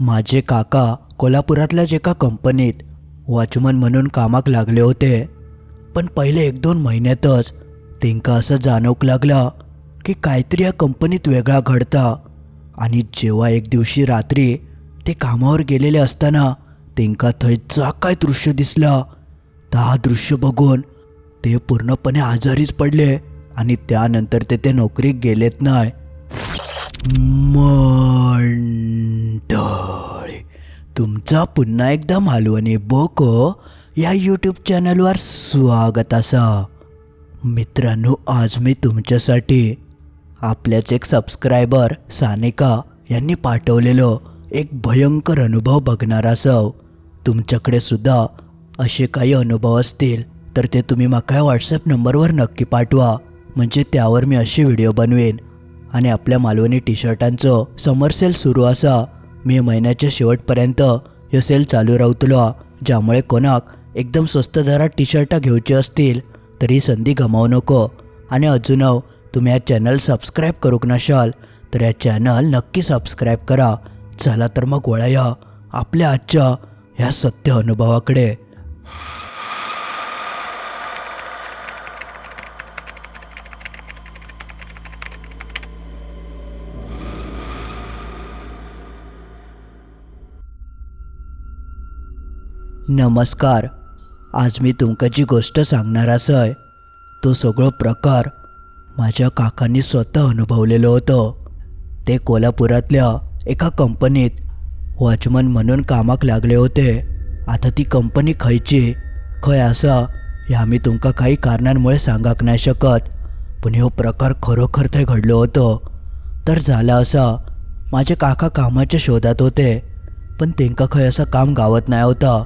माझे काका कोल्हापुरातल्याच एका कंपनीत वॉचमन म्हणून कामाक लागले होते. पण पहिले एक दोन महिन्यातच तेंका असं जाणवक लागलं की काहीतरी या कंपनीत वेगळा घडता आणि जेव्हा एक दिवशी रात्री ते कामावर गेलेले असताना तेंका थंयचा काय दृश्य दिसलं. तर हा दृश्य बघून ते पूर्णपणे आजारीच पडले आणि त्यानंतर ते ते नोकरीत गेलेत नाही मंडळी तुमचा पुन्हा एकदा मालवणी बोको या यूट्यूब चॅनलवर स्वागत असा. मित्रांनो आज मी तुमच्यासाठी आपल्याच एक सबस्क्रायबर सानिका यांनी पाठवलेलं एक भयंकर अनुभव बघणार असाव. तुमच्याकडे सुद्धा असे काही अनुभव असतील तर ते तुम्ही माका व्हॉट्सअप नंबरवर नक्की पाठवा. म्हणजे त्यावर मी असे व्हिडिओ बनवेन. आणि आपल्या मालवणी टी शर्टांचं समर सेल सुरू असा मे महिन्याच्या शेवटपर्यंत हे सेल चालू रावतलो ज्यामुळे कोणाक एकदम स्वस्त दरात टी शर्टां घेवची असतील तर ही संधी गमावू नको. आणि अजून तुम्ही या चॅनल सबस्क्राईब करूक नशाल तर या चॅनल नक्की सबस्क्राईब करा. चला तर मग वळया आपल्या आजच्या ह्या सत्य अनुभवाकडे. नमस्कार. आज मी तुमका जी गोष्ट सांगणार असय. तो सगळो प्रकार माझ्या काकांनी स्वतः अनुभवलेलो होतो. ते कोल्हापुरातल्या एका कंपनीत वॉचमन म्हणून कामाक लागले होते. आता ती कंपनी खंयची? खंय आसा हे आम्ही तुमकां काही कारणांमुळे सांगाक नाही शकत. पण हो प्रकार खरोखर थंय घडलो होतो. तर झाला असा. माझे काका कामाच्या शोधात होते. पण तेंका खंय असं काम गावत नाही होता.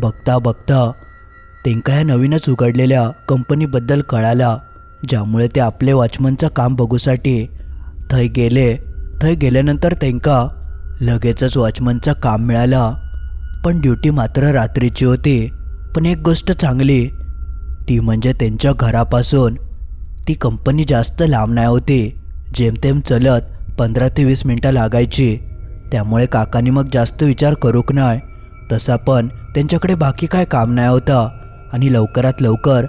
बघता बघता तेंका ह्या नवीनच उघडलेल्या कंपनीबद्दल कळाला ज्यामुळे ते आपले वॉचमनचं काम बघूसाठी थंय गेले. थंय गेल्यानंतर त्यांका लगेचच वॉचमनचं काम मिळाला. पण ड्युटी मात्र रात्रीची होती. पण एक गोष्ट चांगली ती म्हणजे त्यांच्या घरापासून ती कंपनी जास्त लांब नाही होती. जेमतेम चलत पंधरा ते वीस मिनटं लागायची. त्यामुळे काकांनी मग जास्त विचार करूक नाही. तसा पण त्यांच्याकडे बाकी काय काम नाही होता. आणि लवकरात लवकर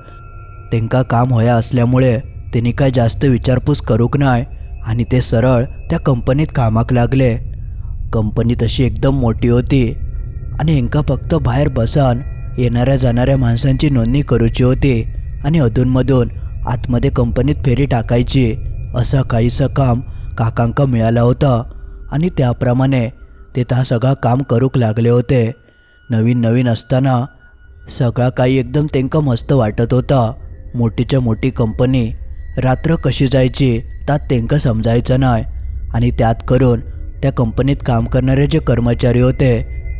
त्यांका काम होया असल्यामुळे त्यांनी काय जास्त विचारपूस करूक नाही. आणि ते सरळ त्या कंपनीत कामाक लागले. कंपनी तशी एकदम मोठी होती. आणि हेंका फक्त बाहेर बसान येणाऱ्या जाणाऱ्या माणसांची नोंदणी करूची होती. आणि अधूनमधून आतमध्ये कंपनीत फेरी टाकायची असं काहीसं काम काकांका मिळालं होतं. आणि त्याप्रमाणे ते त्या सगळं काम करूक लागले होते. नवीन नवीन असताना सगळा काही एकदम तेंका मस्त वाटत होता. मोठीच्या मोठी कंपनी रात्र कशी जायची त्यात तेंका समजायचं नाही. आणि त्यात करून त्या कंपनीत काम करणारे जे कर्मचारी होते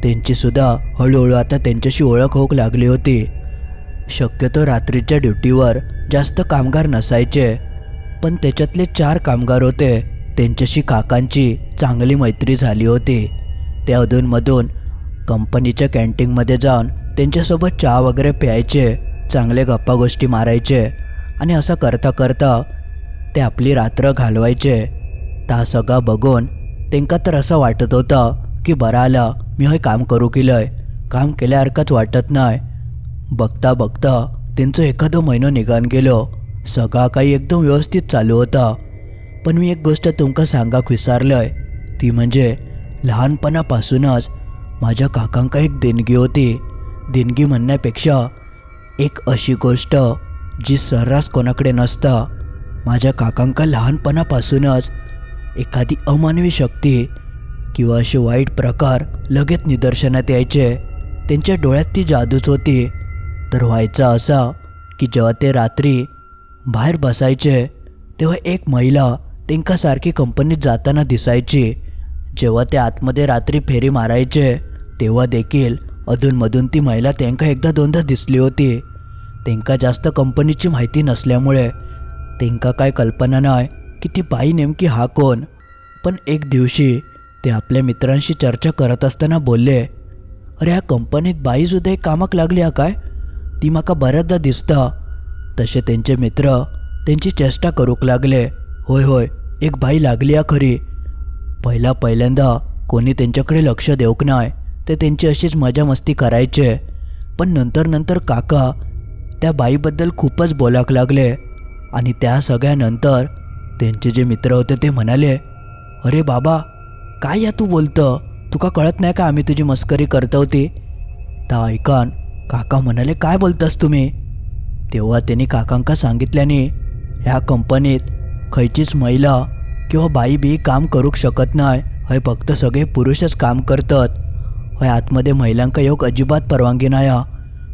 त्यांचीसुद्धा हळूहळू आता त्यांच्याशी ओळख होऊ लागली होती. शक्यतो रात्रीच्या ड्युटीवर जास्त कामगार नसायचे पण त्याच्यातले चार कामगार होते त्यांच्याशी काकांची चांगली मैत्री झाली होती. त्या अधूनमधून कंपनीच्या कॅन्टीनमध्ये जाऊन त्यांच्यासोबत चहा वगैरे प्यायचे चांगले गप्पा गोष्टी मारायचे आणि असं करता करता ते आपली रात्र घालवायचे. ता सगळं बघून तेंका तर असं वाटत होतं की बरं आलं मी हे काम करू केलंय काम केल्यासारखंच वाटत नाही. बघता बघता त्यांचं एखादं महिनो निघान गेलो. सगळा काही एकदम व्यवस्थित चालू होता. पण मी एक गोष्ट तुमका सांगाक विसारलंय. ती म्हणजे लहानपणापासूनच माझ्या काकांका एक देणगी होती. देणगी म्हणण्यापेक्षा एक अशी गोष्ट जी सर्रास कोणाकडे नसता. माझ्या काकांका लहानपणापासूनच एखादी अमानवी शक्ती किंवा असे वाईट प्रकार लगेच निदर्शनात यायचे. त्यांच्या डोळ्यात ती जादूच होती. तर व्हायचा असा की जेव्हा ते रात्री बाहेर बसायचे तेव्हा एक महिला त्यांकासारखी कंपनीत जाताना दिसायची. जेव्हा ते आतमध्ये रात्री फेरी मारायचे तेव्हा देखील अधूनमधून ती महिला त्यांका एकदा दोनदा दिसली होती. त्यांका जास्त कंपनीची माहिती नसल्यामुळे त्यांका काय कल्पना नाही की ती बाई नेमकी हा कोण. पण एक दिवशी ते आपल्या मित्रांशी चर्चा करत असताना बोलले अरे ह्या कंपनीत बाई सुद्धा एक कामाक लागली हा काय? ती माका बऱ्याचदा दिसता. तसे त्यांचे मित्र त्यांची चेष्टा करूक लागले होय होय एक बाई लागली हा खरी. पहिला पहिल्यांदा कोणी त्यांच्याकडे लक्ष देऊक नाही. ते त्यांची अशीच मजा मस्ती करायचे. पण नंतर नंतर काका त्या बाईबद्दल खूपच बोलाक लागले आणि त्या सगळ्यानंतर त्यांचे जे मित्र होते ते म्हणाले अरे बाबा काय या तू बोलतं? तुका कळत नाही का आम्ही तुझी मस्करी करतो होती? ता ऐकान काका म्हणाले काय बोलतास तुम्ही? तेव्हा त्यांनी काकांका सांगितल्याने ह्या कंपनीत खयचीच महिला किंवा बाई बी काम करूक शकत नाही हे फक्त सगळे पुरुषच काम करतात. हय आतमध्ये महिलांका योग अजिबात परवानगी नाही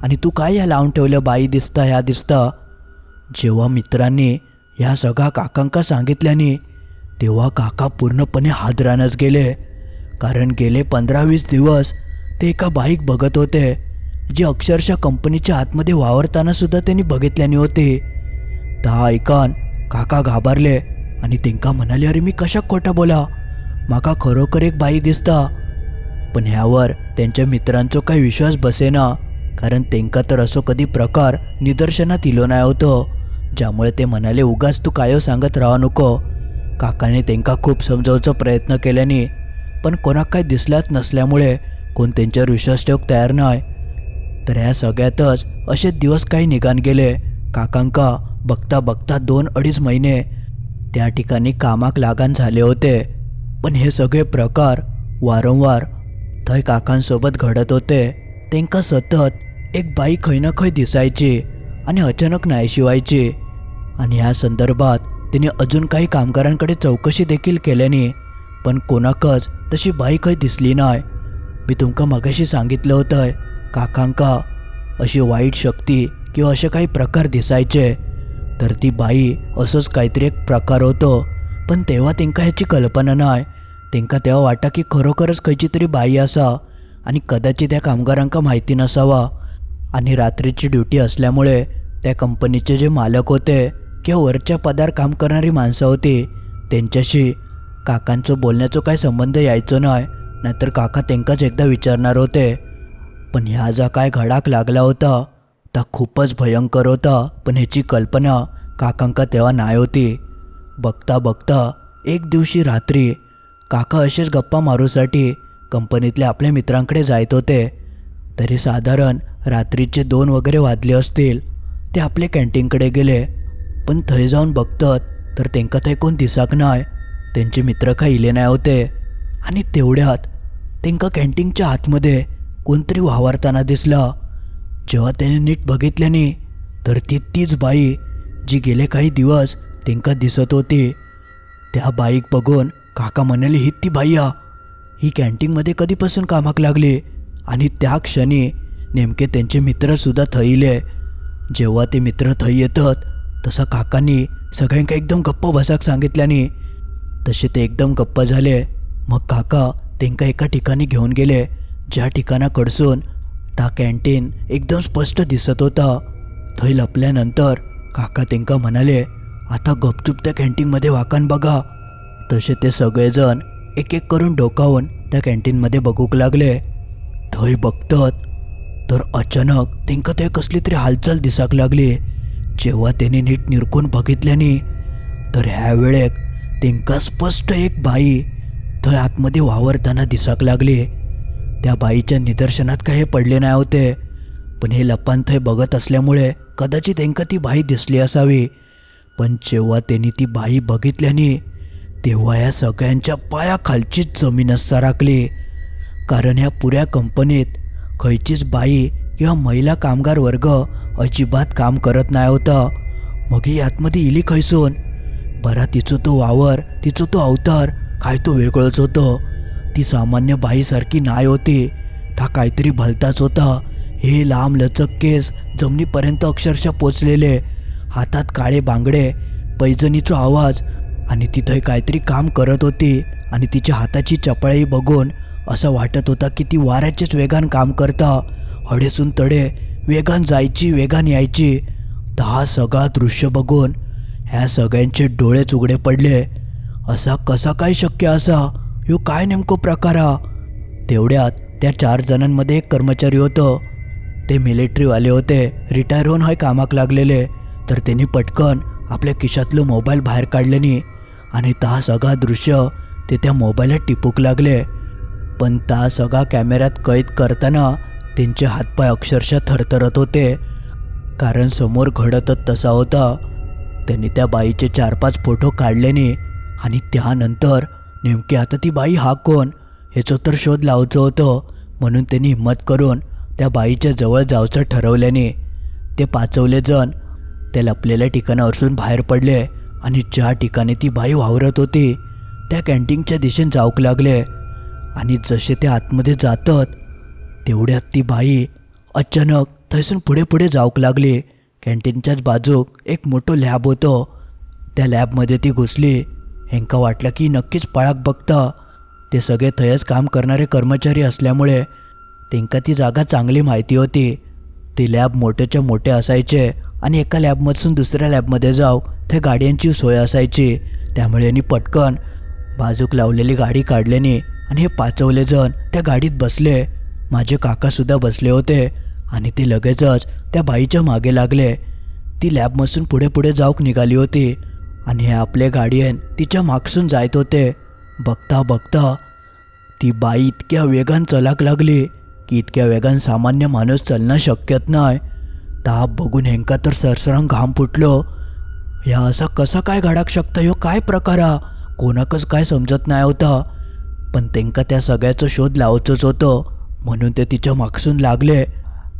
आणि तू काय ह्या लावून ठेवलं बाई दिसता ह्या दिसता? जेव्हा मित्रांनी ह्या सगळ्या काकांका सांगितल्याने तेव्हा काका पूर्णपणे हादरानच गेले. कारण गेले पंधरा वीस दिवस ते एका बाईक बघत होते जे अक्षरशः कंपनीच्या आतमध्ये वावरतानासुद्धा त्यांनी बघितल्याने होते. ता ऐकान काका घाबरले आणि तेंका म्हणाले अरे मी कशा खोटा बोला? माका खरोखर एक बाई दिसता. पण ह्यावर त्यांच्या मित्रांचो काही विश्वास बसेना. कारण त्यांका तर असो कधी प्रकार निदर्शनात इलो नाही होतो. ज्यामुळे ते म्हणाले उगाच तू कायो सांगत राहा नको. काकाने त्यांका खूप समजावचा प्रयत्न केल्याने पण कोणाक काही दिसल्यात नसल्यामुळे कोण त्यांच्यावर विश्वास ठेवक तयार नाही तर ह्या सगळ्यातच असे दिवस काही निघान गेले. काकांका बघता बघता दोन अडीच महिने त्या ठिकाणी कामाक लागान झाले होते. पण हे सगळे प्रकार वारंवार थंय काकांसोबत घडत होते. तेंका सतत एक बाई खंय ना खंय दिसायची आणि अचानक नाहीशी व्हायची आणि ह्या संदर्भात तिने अजून काही कामगारांकडे चौकशी देखील केल्याने पण कोणाकच तशी बाई खंय दिसली नाही मी तुमका मगाशी सांगितलं होतं काकांका अशी वाईट शक्ती किंवा असे काही प्रकार दिसायचे. तर ती बाई असंच काहीतरी एक प्रकार होतो पण तेव्हा त्यांना ह्याची कल्पना नाही तेंका तेव्हा वाटा की खरोखरच खंयची तरी बाई असा आणि कदाचित त्या कामगारांका माहिती नसावा. आणि रात्रीची ड्युटी असल्यामुळे त्या कंपनीचे जे मालक होते किंवा वरच्या पदार काम करणारी माणसं होती त्यांच्याशी काकांचं बोलण्याचं काय संबंध यायचं नाही नाहीतर काका त्यांकाच एकदा विचारणार होते. पण ह्या जा काय घडाक लागला होता ता खूपच भयंकर होता पण ह्याची कल्पना काकांका तेव्हा नाही होती. बघता बघता एक दिवशी रात्री काका असेच गप्पा मारूसाठी कंपनीतल्या आपल्या मित्रांकडे जायत होते. तरी साधारण रात्रीचे दोन वगैरे वाजले असतील ते आपल्या कॅन्टीनकडे गेले. पण थंय जाऊन बघतात तर तेंका थंय कोण दिसाक नाय. त्यांचे मित्र काही इले नाही होते. आणि तेवढ्यात त्यांका कॅन्टीनच्या आतमध्ये कोणतरी वावरताना दिसलं. जेव्हा त्याने नीट बघितल्याने तर ती तीच बाई जी गेले काही दिवस तेंका दिसत होती. त्या बाईक बघून काका म्हणाले ही ती बाई ही कॅन्टीनमध्ये कधीपासून कामाक लागली? आणि त्या क्षणी नेमके त्यांचे मित्रसुद्धा थैले. जेव्हा ते मित्र थै येतात तसं काकांनी सगळ्यांका एकदम गप्प बसाक सांगितल्याने तसे ते एकदम गप्प झाले. मग काका तेंका एका ठिकाणी घेऊन गेले. ज्या ठिकाणाकडसून ता कॅन्टीन एकदम स्पष्ट दिसत होता थंय लपल्यानंतर काका तेंका म्हणाले आता गपचूप त्या कॅन्टीनमध्ये वाकान बघा. तसे ते सगळेजण एक एक करून डोकावून त्या कॅन्टीनमध्ये बघूक लागले. थंय बघतात. तर अचानक तेंका ते कसली तरी हालचाल दिसाक लागली. जेव्हा त्यांनी नीट निरकून बघितल्याने तर ह्या वेळेक तेंका स्पष्ट एक बाई थंय आतमध्ये वावरताना दिसाक लागली. त्या बाईच्या निदर्शनात काही पडले नाही होते पण हे लपान थंय बघत असल्यामुळे कदाचित तेंका ती बाई दिसली असावी. पण जेव्हा त्यांनी ती बाई बघितल्याने तेव्हा या सगळ्यांच्या पायाखालचीच जमीनच सरकली कारण ह्या पुऱ्या कंपनीत खयचीच बाई किंवा महिला कामगार वर्ग अजिबात काम करत नाही होता. मग ही आतमध्ये इली खैसून? बरा तिचो तो वावर तिचं तो अवतार काय तो वेगळंच होतं? ती सामान्य बाईसारखी नाही होती. था काहीतरी भलताच होता. हे लांब लचक केस जमिनीपर्यंत अक्षरशः पोचलेले. हातात काळे बांगडे पैजणीचा आवाज आणि तिथं काहीतरी काम करत होती आणि तिच्या हाताची चपळाई बघून असं वाटत होता की ती वाऱ्याचेच वेगान काम करता. हडेसून तडे वेगान जायची वेगान यायची. तर हा सगळा दृश्य बघून ह्या सगळ्यांचे डोळेच उघडे पडले. असा कसा काय शक्य असा? ह्यो काय नेमको प्रकार हा? तेवढ्यात त्या चार जणांमध्ये एक कर्मचारी होतं. ते मिलिटरीवाले होते. रिटायर होऊन हाय कामाक लागलेले. तर त्यांनी पटकन आपल्या खिशातलं मोबाईल बाहेर काढल्याने आणि ता सगळा दृश्य ते त्या मोबाईलात टिपूक लागले. पण ता सगळा कॅमेऱ्यात कैद करताना त्यांचे हातपाय अक्षरशः थरथरत होते. कारण समोर घडतच तसा होता. त्यांनी त्या बाईचे चार पाच फोटो काढल्याने आणि त्यानंतर नेमकी आता ती बाई हा कोण? ह्याचं तर शोध लावायचं होतं. म्हणून त्यांनी हिंमत करून त्या बाईच्या जवळ जायचं ठरवल्याने ते पाचवले जण त्या लपलेल्या ठिकाणावरसून बाहेर पडले. आणि ज्या ठिकाणी ती बाई वावरत होती त्या कॅन्टीनच्या दिशेने जाऊक लागले. आणि जसे ते आतमध्ये जातात तेवढ्यात ती बाई अचानक थैसून पुढे पुढे जाऊक लागली. कॅन्टीनच्याच बाजूक एक मोठं लॅब होतं. त्या लॅबमध्ये ती घुसली. हेंका वाटलं की नक्कीच पळाक बघता. ते सगळे थयच काम करणारे कर्मचारी असल्यामुळे त्यांका ती जागा चांगली माहिती होती. ती लॅब मोठ्याच्या मोठे असायचे. आणि एका लॅबमधून दुसऱ्या लॅबमध्ये जाव त्या गाड्यांची सोय असायची. त्यामुळे यांनी पटकन बाजूक लावलेली गाडी काढल्याने आणि हे पाचवले जण त्या गाडीत बसले. माझे काकासुद्धा बसले होते आणि ते लगेचच त्या बाईच्या मागे लागले. ती लॅबमधून पुढे पुढे जाऊक निघाली होती आणि हे आपले गाडीयन तिच्या मागसून जायत होते. बघता बघता ती बाई इतक्या वेगान चलाक लागली की इतक्या वेगान सामान्य माणूस चालणं शक्यत नाही ताप बघून हेंका तर सरसरंग घाम फुटलो. ह्या असा कसा काय घडाक शकता ह्यो काय प्रकार? हा कोणाकच काय समजत नाही होता. पण त्यांका त्या सगळ्याचं शोध लावचंच होतं. म्हणून ते तिच्या मागसून लागले.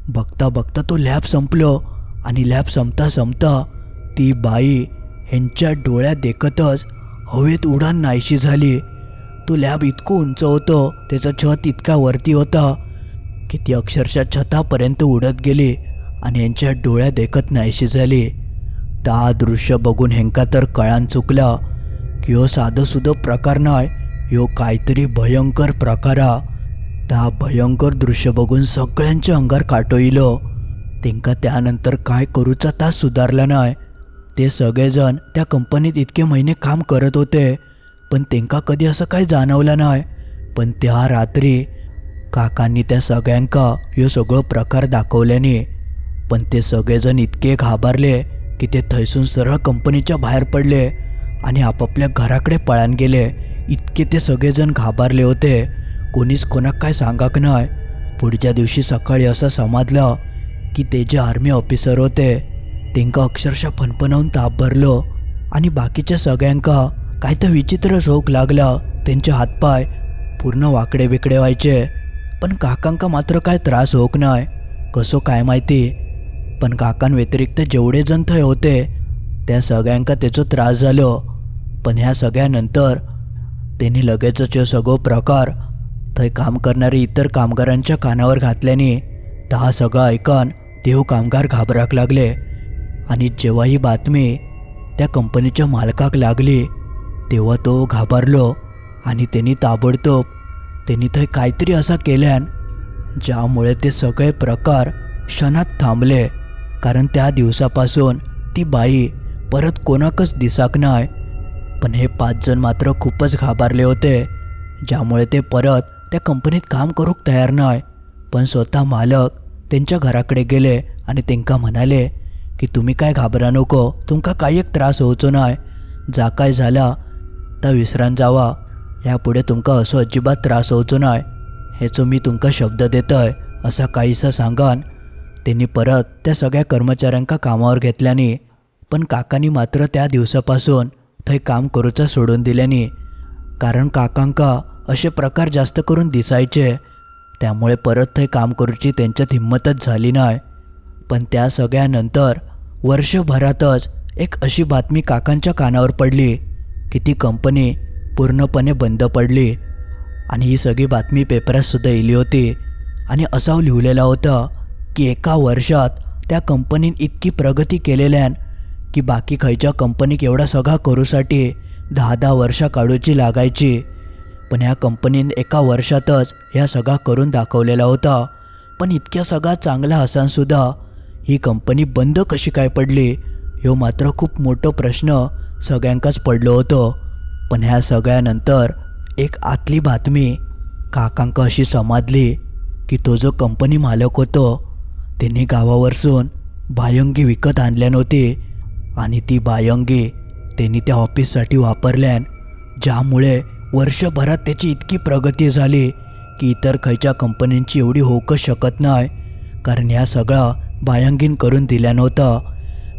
बघता बघता तो लॅब संपलो आणि लॅब संपता संपता ती बाई ह्यांच्या डोळ्यात देखतच हवेत उडान नाहीशी झाली. तो लॅब इतकं उंच होतं त्याचं छत इतका वरती होता की ती अक्षरशः छतापर्यंत उडत गेली. आणि यांच्या डोळ्यात देखत नाहीशी झाली ता दृश्य बघून हेंका तर कळान चुकला की हो साधंसुधं प्रकार नाही ह्यो काहीतरी भयंकर प्रकार त्या भयंकर दृश्य बघून सगळ्यांच्या अंगार काटो इलो तेंका त्यानंतर काय करूचा तास सुधारला नाही. ते सगळेजण त्या कंपनीत इतके महिने काम करत होते पण तेंका कधी असं काही जाणवलं नाही. पण त्या रात्री काकांनी त्या सगळ्यांका ह्यो सगळं प्रकार दाखवल्याने पण ते सगळेजण इतके घाबरले की ते थैसून सरळ कंपनीच्या बाहेर पडले आणि आपापल्या घराकडे पळान गेले. इतके ते सगळेजण घाबरले होते. कोणीच कोणाक काय सांगाक नाही पुढच्या दिवशी सकाळी असं समजलं की ते जे आर्मी ऑफिसर होते तेंका अक्षरशः फणफणावून ताप भरलो आणि बाकीच्या सगळ्यांका काय तर विचित्र झोक लागला. त्यांचे हातपाय पूर्ण वाकडे बिकडे व्हायचे. पण काकांका मात्र काय त्रास होक नाही कसो काय माहिती? पण काकांव्यतिरिक्त जेवढे जण थंय होते त्या सगळ्यांका त्याचो त्रास झालो. पण ह्या सगळ्यानंतर त्यांनी लगेचच हे सगळो प्रकार थंय काम करणारे इतर कामगारांच्या कानावर घातल्याने ता सगळं ऐकन देव कामगार घाबराक लागले. आणि जेव्हा ही बातमी त्या कंपनीच्या मालकाक लागली तेव्हा तो घाबरलो आणि त्यांनी ताबडतोब त्यांनी थंय काहीतरी असा केल्यान ज्यामुळे ते सगळे प्रकार क्षणात थांबले. कारण त्या दिवसापासून ती बाई परत कोणाकच दिसाक नाही. पण हे पाच जण मात्र खूपच घाबरले होते ज्यामुळे ते परत त्या कंपनीत काम करूक तयार नाही. पण स्वतः मालक त्यांच्या घराकडे गेले आणि त्यांका म्हणाले की तुम्ही काय घाबरा नको तुमका काही एक त्रास होवचो नाय जा काय झाला तर विसरान जावा यापुढे तुमका असो अजिबात त्रास होवचो नाय हेचो मी तुमका शब्द देतोय असा काहीसा सांगान त्यांनी परत त्या सगळ्या कर्मचाऱ्यांका कामावर घेतल्याने पण काकांनी मात्र त्या दिवसापासून थंय काम करूचं सोडून दिल्याने कारण काकांका असे प्रकार जास्त करून दिसायचे. त्यामुळे परत थंय काम करूची त्यांच्यात हिंमतच झाली नाही. पण त्या सगळ्यानंतर वर्षभरातच एक अशी बातमी काकांच्या कानावर पडली की ती कंपनी पूर्णपणे बंद पडली. आणि ही सगळी बातमी पेपरातसुद्धा इली येली होती आणि असाव लिहिलेला होता. की एका वर्षात त्या कंपनीन इतकी प्रगती केलेल्यान की बाकी खंयच्या कंपनीक एवढा सगळा करूसाठी दहा दहा वर्षा काढूची लागायची. पण ह्या कंपनीन एका वर्षातच ह्या सगळा करून दाखवलेला होता. पण इतक्या सगळा चांगला असानसुद्धा ही कंपनी बंद कशी काय पडली ह्यो मात्र खूप मोठं प्रश्न सगळ्यांकाच पडलो होतो. पण ह्या सगळ्यानंतर एक आतली बातमी काकांका अशी समाजली की तो जो कंपनी मालक होतो त्यांनी गावावरसून बायंगी विकत आणल्या नव्हती आणि ती बायंगी त्यांनी त्या ऑफिससाठी वापरल्यान ज्यामुळे वर्षभरात त्याची इतकी प्रगती झाली की इतर खयच्या कंपन्यांची एवढी होऊकच शकत नाही. कारण ह्या सगळा बायंगीन करून दिल्या नव्हतं.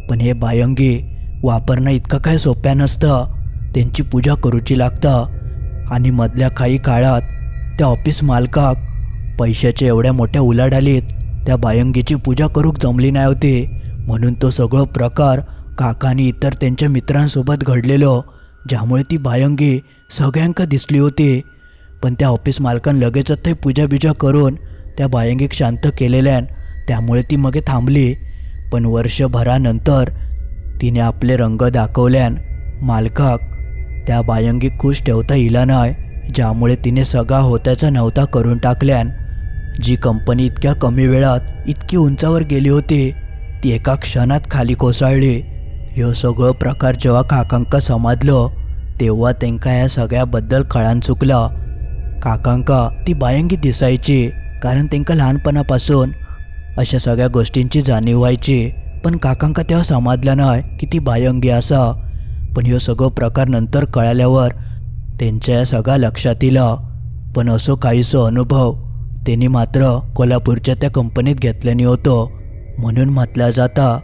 पण हे बायंगी वापरणं इतकं काय सोप्या नसतं. त्यांची पूजा करूची लागतं. आणि मधल्या काही काळात त्या ऑफिस मालकाक पैशाच्या एवढ्या मोठ्या उलाढालीत त्या बायंगीची पूजा करूक जमली नाही होती. म्हणून तो सगळं प्रकार काकानी इतर त्यांच्या मित्रांसोबत घडलेलो ज्यामुळे ती बायंगी सगळ्यांका दिसली होती. पण त्या ऑफिस मालकान लगेचच ते पूजा बिजा करून त्या बायंगीक शांत केलेल्यान त्यामुळे ती मगे थांबली. पण वर्षभरानंतर तिने आपले रंग दाखवल्यान मालकाक त्या बायंगीक खुश ठेवता येईला नाही ज्यामुळे तिने सगळा होत्याचा नव्हता करून टाकल्यान जी कंपनी इतक्या कमी वेळात इतकी उंचावर गेली होती ती एका क्षणात खाली कोसळली. ह्यो सगळं प्रकार जेव्हा काकांका समजलो तेव्हा त्यांका या सगळ्याबद्दल कळान चुकला. काकांका ती बायंगी दिसायची कारण त्यांका लहानपणापासून अशा सगळ्या गोष्टींची जाणीव व्हायची. पण काकांका तेव्हा समजलं नाही की ती बायंगी असा. पण ह्यो सगळं प्रकार नंतर कळाल्यावर त्यांच्या या सगळ्या लक्षात इलं पण असो काहीसो अनुभव त्यांनी मात्र कोल्हापूरच्या त्या कंपनीत घेतल्याने होतो. म्हणून म्हटलं जाता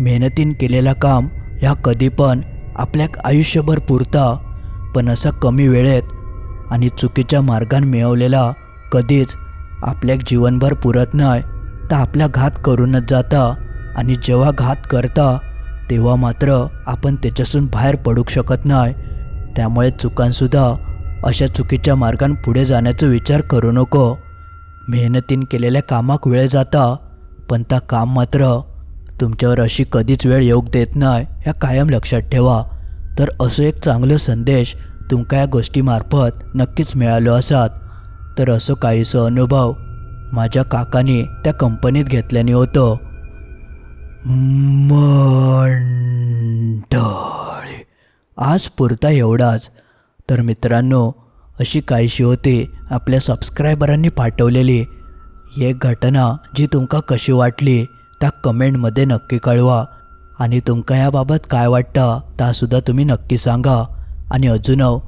मेहनतीन केलेलं काम ह्या कधी पण आपल्याक आयुष्यभर पुरता पण असा कमी वेळेत आणि चुकीच्या मार्गान मिळवलेला कधीच आपल्याक जीवनभर पुरत नाही तर आपला घात करूनच जाता आणि जेव्हा घात करता तेव्हा मात्र आपण त्याच्यासून बाहेर पडू शकत नाही त्यामुळे चुकांसुद्धा अशा चुकीच्या मार्गान पुढे जाण्याचा विचार करू नको. मेहनतीन केलेल्या कामाक वेळ जाता पण त्या काम मात्र तुमच्यावर अशी कधीच वेळ येऊक देत नाही ह्या कायम लक्षात ठेवा. तर असो एक चांगलो संदेश तुमका या गोष्टीमार्फत नक्कीच मिळालो असात. तर असो काहीसो अनुभव माझ्या काकाने त्या कंपनीत घेतल्याने होतो. मंडळी आज पुरता एवढाच. तर मित्रांनो अशी काहीशी होती आपल्या सबस्क्रायबरांनी पाठवलेली. एक घटना जी तुमका कशी वाटली त्या कमेंटमध्ये नक्की कळवा. आणि तुमका याबाबत काय वाटतं तासुद्धा तुम्ही नक्की सांगा. आणि अजून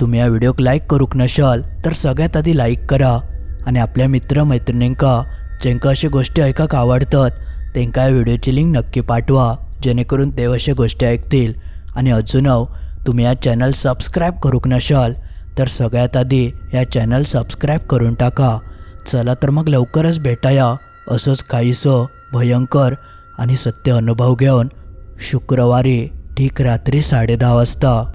तुम्ही या व्हिडिओक लाईक करूक नशाल तर सगळ्यात आधी लाईक करा. आणि आपल्या मित्रमैत्रिणींका ज्यांका अशी गोष्टी ऐकाक आवडतात त्यांका या व्हिडिओची लिंक नक्की पाठवा जेणेकरून ते अशा गोष्टी ऐकतील. आणि अजून तुम्ही या चॅनल सबस्क्राईब करूक नशाल तर सगळ्यात आधी या चॅनल सबस्क्राईब करून टाका. चला तर मग लवकरच भेटाया. असंच काहीसं भयंकर आणि सत्य अनुभव घेऊन शुक्रवारी ठीक रात्री साडेदहा वाजता.